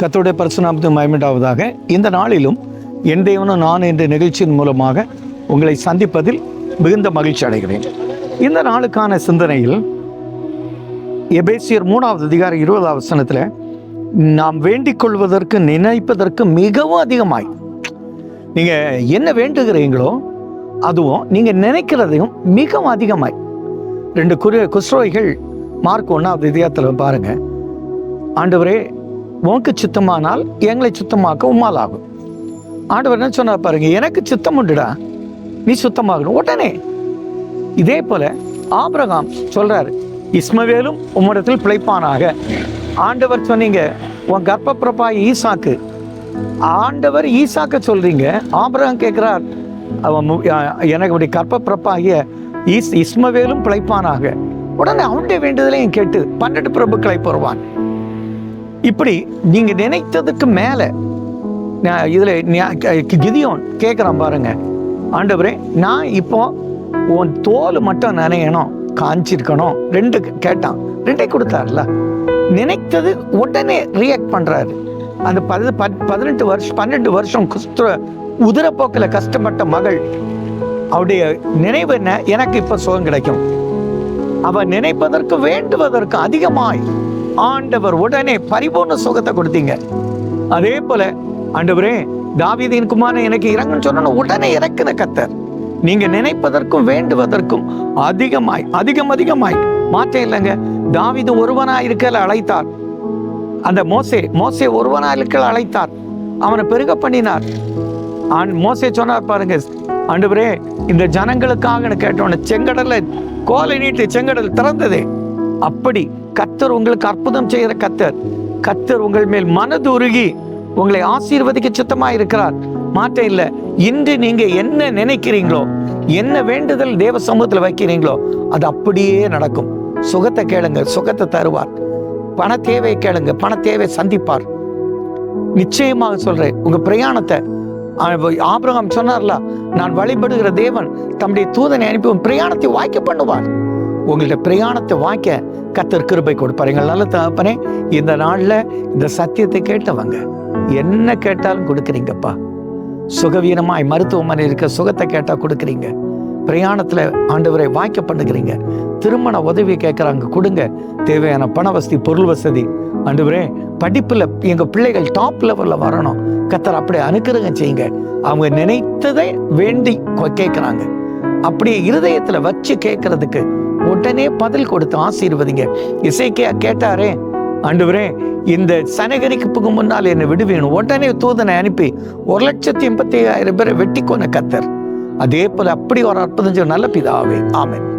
கத்தோடைய பரிசுநாமத்து மயமிட்டாவதாக இந்த நாளிலும் என் தேவனும் நான் என்ற நிகழ்ச்சியின் மூலமாக உங்களை சந்திப்பதில் மிகுந்த மகிழ்ச்சி அடைகிறேன். இந்த நாளுக்கான சிந்தனையில் எபேசியர் மூணாவது அதிகாரம் இருபதாவது வசனத்தில் நாம் வேண்டிக் கொள்வதற்கு நினைப்பதற்கு மிகவும் அதிகமாய். நீங்கள் என்ன வேண்டுகிறீங்களோ அதுவும் நீங்கள் நினைக்கிறதையும் மிகவும் அதிகமாய். ரெண்டு குரு குஸ்ரோய்கள் மார்க் ஒன்றாவது இதயத்தில் பாருங்கள் ஆண்டவரே உனக்கு சுத்தமானால் எங்களை சுத்தமாக்க உம்மால் ஆண்டவர் என்ன சொன்னார் பாருங்க எனக்கு சுத்தம் உண்டுடா நீ சுத்தமாகணும். உடனே இதே போல ஆபிரகாம் சொல்றாரு இஸ்மவேலும் உம்மிடத்தில் பிழைப்பானாக. ஆண்டவர் சொன்னீங்க உன் கர்ப்பப்பிரபா ஈசாக்கு. ஆண்டவர் ஈசாக்க சொல்றீங்க ஆபிரகாம் கேட்கிறார் அவன் மு- அ- எனக்கு இப்படி கர்ப்பப்பிறப்பாகிய ஈஸ் இஸ்மவேலும் பிழைப்பானாக. உடனே அவனுடைய வேண்டுதலையும் கேட்டு பன்னெண்டு பிரபுக்களை பெறுவான். இப்படி நீங்க நினைத்ததுக்கு மேல நான் இதுல கிதியோன் கேட்குறான் பாருங்க. ஆண்டவரே நான் இப்போ உன் தோல் மட்டும் நினையணும் காஞ்சிருக்கணும். ரெண்டு கேட்டான். ரெண்டே கொடுத்தாருல. நினைத்தது உடனே ரியாக்ட் பண்றாரு. அந்த பது பத்- பதினெட்டு வருஷம் பன்னெண்டு வருஷம் குஸ்துற உதிரப்போக்கில் கஷ்டப்பட்ட மகள் அவருடைய நினைவு என்ன? எனக்கு இப்போ சுகம் கிடைக்கும். அவர் நினைப்பதற்கு வேண்டுவதற்கு அதிகமாய். ஆண்டவர் உடனே பரிபூர்ண சுகத்தை கொடுத்தீங்க. அதே போல ஆண்டவரே தாவீதின் குமாரன் எனக்கு இறங்குன்னு சொன்ன உடனே இறக்குன கத்தர். நீங்க நினைப்பதற்கும் வேண்டுவதற்கும் அதிகமாய் அதிகம் அதிகமாய். மாற்றம் இல்லைங்க. தாவிது ஒருவனா இருக்கல அழைத்தார். அந்த மோசே மோசே ஒருவனா இருக்கல அழைத்தார். அவனை பெருக பண்ணினார். ஆண் மோசே சொன்னார் பாருங்க ஆண்டவரே இந்த ஜனங்களுக்காக கேட்டோன்னு செங்கடலை கோலை நீட்டு செங்கடல் திறந்ததே. அப்படி கத்தர் உங்களுக்கு அற்புதம் செய்கிற கத்தர் கத்தர் உங்கள் மேல் மனதுருகி உங்களை ஆசீர்வதிக்க சுத்தமா இருக்கிறார். மாற்றம் இல்லை இன்று நீங்க என்ன நினைக்கிறீங்களோ என்ன வேண்டுதல் தேவ சமூகத்தில் வைக்கிறீங்களோ அது அப்படியே நடக்கும். சுகத்தை கேளுங்க சுகத்தை தருவார். பண தேவையை கேளுங்க பண தேவை சந்திப்பார். நிச்சயமாக சொல்றேன் உங்க பிரயாணத்தை ஆபிரகாம் சொன்னார்ல நான் வழிபடுகிற தேவன் தம்முடைய தூதனை அனுப்பி உன் பிரயாணத்தை வாய்க்க பண்ணுவார். உங்கள்ட்ட பிரயாணத்தை வாய்க்க கத்தர் கிருபை கொடுப்பார் எங்கள் நல்ல தகப்பனே இந்த நாள்ல இந்த சத்தியத்தை கேட்டவங்க என்ன கேட்டாலும் கொடுக்குறீங்கப்பா. சுகவீனமாய் மருத்துவமனை இருக்க சுகத்தை கேட்டா கொடுக்குறீங்க. பிரயாணத்துல ஆண்டவரை வாய்க்க பண்ணுகிறீங்க. திருமண உதவி கேட்குறாங்க கொடுங்க. தேவையான பண வசதி பொருள் வசதி. ஆண்டவரே படிப்புல எங்க பிள்ளைகள் டாப் லெவலில் வரணும். கத்தர் அப்படி அனுக்கிறங்க செய்யுங்க. அவங்க நினைத்ததை வேண்டி கேட்குறாங்க. அப்படியே இருதயத்துல வச்சு கேட்கறதுக்கு உடனே பதில் கொடுத்து ஆசீர்வதிங்க. இசைக்கே கேட்டாரே ஆண்டவரே இந்த சனகரிக்கு முன்னால் என்னை விடுவேணும் உடனே தூதனை அனுப்பி ஒரு லட்சத்தி எண்பத்தி ஐயாயிரம் பேரை வெட்டி கொன கத்தர். அதே போல அப்படி ஒரு அற்புதம் நல்ல பிதாவே. ஆமென்.